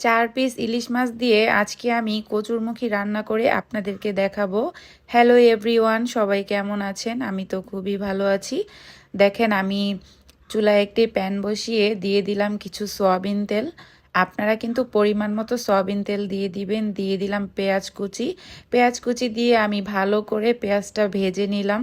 চার পিস ইলিশ মাছ দিয়ে আজকে আমি কচুরমুখী রান্না করে আপনাদেরকে দেখাবো। হ্যালো এভরিওয়ান সবাই কেমন আছেন? আমি তো খুবই ভালো আছি। দেখেন, আমি চুলায় একটি প্যান বসিয়ে দিয়ে দিলাম কিছু সয়াবিন তেল। আপনারা কিন্তু পরিমাণ মতো সয়াবিন তেল দিয়ে দিবেন। দিয়ে দিলাম পেঁয়াজ কুচি। পেঁয়াজ কুচি দিয়ে আমি ভালো করে পেঁয়াজটা ভেজে নিলাম।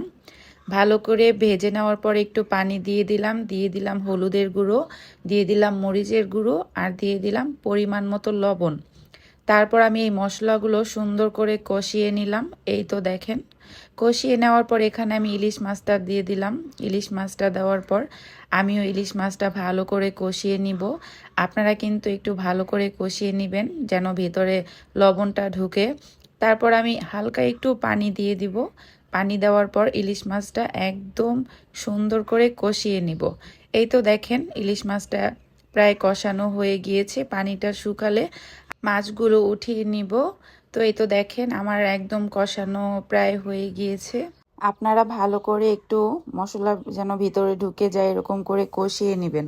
ভালো করে ভেজে নেওয়ার পর একটু পানি দিয়ে দিলাম দিয়ে দিলাম হলুদের গুঁড়ো, দিয়ে দিলাম মরিচের গুঁড়ো আর দিয়ে দিলাম পরিমাণ মতো লবণ। তারপর আমি এই মশলাগুলো সুন্দর করে কষিয়ে নিলাম। এই তো দেখেন, কষিয়ে নেওয়ার পর এখানে আমি ইলিশ মাছটা দিয়ে দিলাম। ইলিশ মাছটা দেওয়ার পর আমিও ইলিশ মাছটা ভালো করে কষিয়ে নিব। আপনারা কিন্তু একটু ভালো করে কষিয়ে নেবেন যেন ভেতরে লবণটা ঢুকে। তারপর আমি হালকা একটু পানি দিয়ে দিব। পানি দেওয়ার পর ইলিশ মাছটা একদম সুন্দর করে কষিয়ে নিব। এই তো দেখেন, ইলিশ মাছটা প্রায় কষানো হয়ে গিয়েছে, পানিটা শুকালে মাছগুলো উঠিয়ে নিব। তো এই তো দেখেন, আমার একদম কষানো প্রায় হয়ে গিয়েছে। আপনারা ভালো করে একটু মশলা যেন ভিতরে ঢুকে যায়, এরকম করে কষিয়ে নেবেন।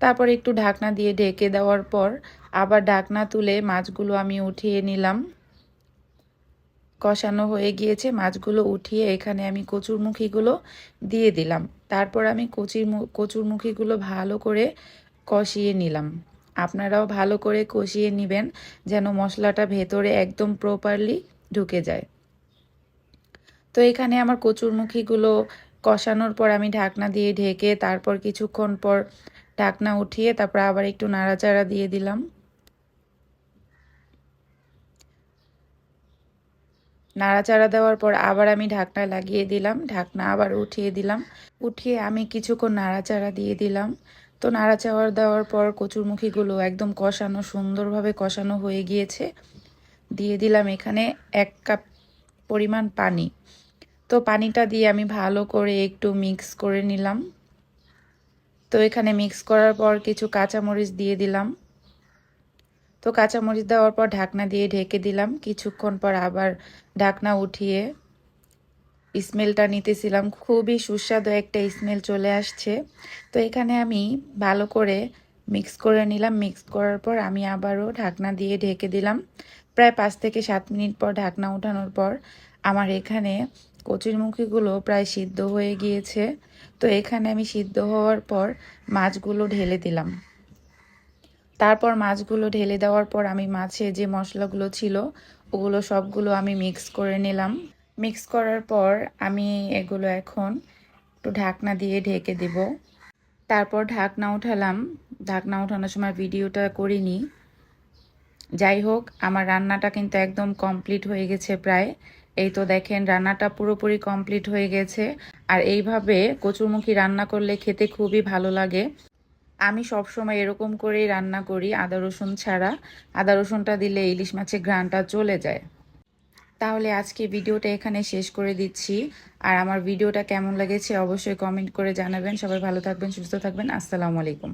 তারপর একটু ঢাকনা দিয়ে ঢেকে দেওয়ার পর আবার ঢাকনা তুলে মাছগুলো আমি উঠিয়ে নিলাম। কষানো হয়ে গিয়েছে, মাছগুলো উঠিয়ে এখানে আমি কচুরমুখীগুলো দিয়ে দিলাম। তারপর আমি কচির কচুরমুখীগুলো ভালো করে কষিয়ে নিলাম। আপনারাও ভালো করে কষিয়ে নেবেন যেন মশলাটা ভেতরে একদম প্রপারলি ঢুকে যায়। তো এখানে আমার কচুরমুখীগুলো কষানোর পর আমি ঢাকনা দিয়ে ঢেকে তারপর কিছুক্ষণ পর ঢাকনা উঠিয়ে তারপর আবার একটু নাড়াচাড়া দিয়ে দিলাম। নাড়াচাড়া দেওয়ার পর আবার আমি ঢাকনা লাগিয়ে দিলাম, ঢাকনা আবার উঠিয়ে দিলাম। উঠিয়ে আমি কিছুক্ষণ নাড়াচাড়া দিয়ে দিলাম। তো নাড়াচাড়া দেওয়ার পর কচুরমুখীগুলো একদম কষানো, সুন্দরভাবে কষানো হয়ে গিয়েছে। দিয়ে দিলাম এখানে এক কাপ পরিমাণ পানি। তো পানিটা দিয়ে আমি ভালো করে একটু মিক্স করে নিলাম। তো এখানে মিক্স করার পর কিছু কাঁচামরিচ দিয়ে দিলাম। তো কাঁচামরিচ দেওয়ার পর ঢাকনা দিয়ে ঢেকে দিলাম। কিছুক্ষণ পর আবার ঢাকনা উঠিয়ে স্মেলটা নিতেছিলাম। খুবই সুস্বাদু একটা স্মেল চলে আসছে। তো এখানে আমি ভালো করে মিক্স করে নিলাম। মিক্স করার পর আমি আবারও ঢাকনা দিয়ে ঢেকে দিলাম। প্রায় পাঁচ থেকে সাত মিনিট পর ঢাকনা উঠানোর পর আমার এখানে কচুরমুখীগুলো প্রায় সিদ্ধ হয়ে গিয়েছে। তো এখানে আমি সিদ্ধ হওয়ার পর মাছগুলো ঢেলে দিলাম। তারপর মাছগুলো ঢেলে দেওয়ার পর আমি মাছে যে মশলাগুলো ছিল, ওগুলো সবগুলো আমি মিক্স করে নিলাম। মিক্স করার পর আমি এগুলো এখন একটু ঢাকনা দিয়ে ঢেকে দেব। তারপর ঢাকনা উঠালাম। ঢাকনা উঠানোর সময় ভিডিওটা করিনি। যাই হোক, আমার রান্নাটা কিন্তু একদম কমপ্লিট হয়ে গেছে প্রায়। এই তো দেখেন, রান্নাটা পুরোপুরি কমপ্লিট হয়ে গেছে। আর এইভাবে কচুরমুখী রান্না করলে খেতে খুবই ভালো লাগে। আমি সব সময় এরকম করেই রান্না করি, আদা, রসুন ছাড়া। আদা, রসুনটা দিলে ইলিশ মাছের ঘ্রানটা চলে যায়। তাহলে আজকে ভিডিওটা এখানে শেষ করে দিচ্ছি। আর আমার ভিডিওটা কেমন লেগেছে অবশ্যই কমেন্ট করে জানাবেন। সবাই ভালো থাকবেন, সুস্থ থাকবেন। আসসালামু আলাইকুম।